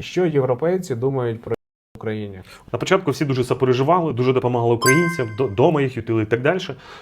Що європейці думають про Україні? На початку всі дуже сопереживали, дуже допомагали українцям, до- дома їх ютили і так далі.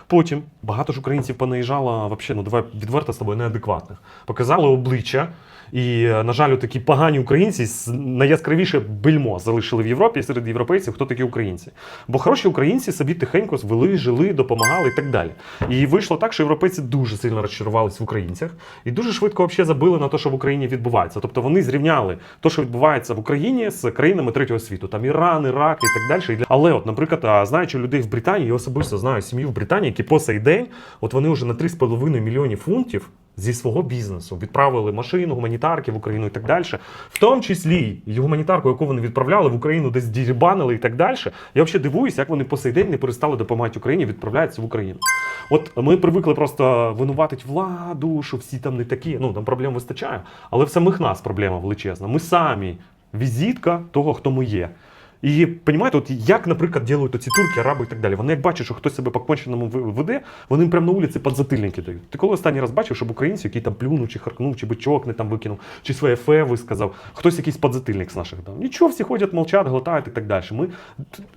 Потім багато ж українців понаїжджало, вообще, ну давай відверто з тобою, неадекватних. Показали обличчя. І, е, на жаль, такі погані українці найяскравіше бельмо залишили в Європі серед європейців, хто такі українці. Бо хороші українці собі тихенько звели, жили, допомагали і так далі. І вийшло так, що європейці дуже сильно розчарувались в українцях і дуже швидко взагалі забили на те, що в Україні відбувається. Тобто вони зрівняли те, що відбувається в Україні з країнами третього світу, там Іран, Ірак і так далі. Але, от, наприклад, знаючи людей в Британії, я особисто знаю сім'ю в Британії, які по цей день, от вони вже на 3,5 мільйони фунтів. Зі свого бізнесу відправили машину, гуманітарки в Україну і так далі. В тому числі і гуманітарку, яку вони відправляли в Україну, десь дірібанили і так далі. Я взагалі дивуюся, як вони по сей день не перестали допомагати Україні, відправляються в Україну. От ми привикли просто винуватити владу, що всі там не такі. Ну там проблем вистачає, але в самих нас проблема величезна. Ми самі візитка того, хто ми є. І понімаєте, от як, наприклад, ділять оці турки, араби і так далі. Вони як бачать, що хтось себе по конченому веде, вони їм прямо на вулиці подзатильники дають. Ти коли останній раз бачив, щоб українці, який там плюнув, чи харкнув, чи бичок не там викинув, чи своє фе висказав, хтось якийсь подзатильник з наших дав. Нічого, всі ходять, мовчать, глотають і так далі. Ми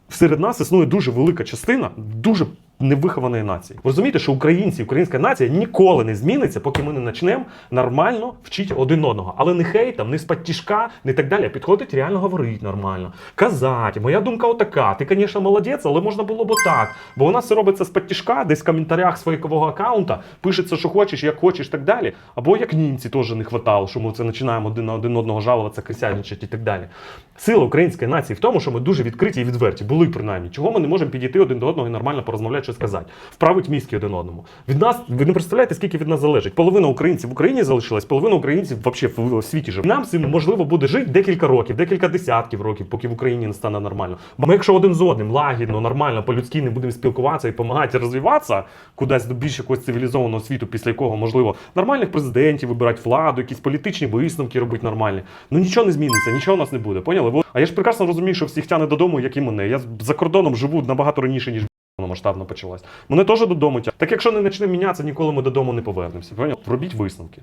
серед нас існує дуже велика частина, дуже невихованої нації. Розумієте, що українці, українська нація ніколи не зміниться, поки ми не почнемо нормально вчити один одного. Але не хейтом, не з-під тішка, не так далі. Підходить реально говорити нормально. Казати, моя думка отака. Ти, звісно, молодець, але можна було б отак. Бо у нас це робиться з-під десь в коментарях своєго аккаунта пишеться, що хочеш, як хочеш, так далі. Або як німці теж не хватало, що ми це починаємо один на один одного жалуватися, крисяничати і так далі. Сила української нації в тому, що ми дуже відкриті і відверті, були принаймні. Чого ми не можемо підійти один до одного і нормально порозмовляти, що сказати, вправить мізки один одному. Від нас ви не представляєте, скільки від нас залежить. Половина українців в Україні залишилась, половина українців взагалі в, світі живе. Нам цим можливо буде жити декілька років, декілька десятків років, поки в Україні не стане нормально. Бо ми, якщо один з одним лагідно, нормально, по-людськи не будемо спілкуватися і допомагати розвиватися кудись до більш якогось цивілізованого світу, після якого можливо нормальних президентів вибирати владу, якісь політичні висновки робити нормальні. Ну нічого не зміниться, нічого у нас не буде. Поняли? А я ж прекрасно розумію, що всіх тяне додому, як і мене. Я за кордоном живу набагато раніше, ніж масштабно почалась. Мене теж додому тягнуть. Так якщо не почнемо мінятися, ніколи ми додому не повернемося. Поняв? Робіть висновки.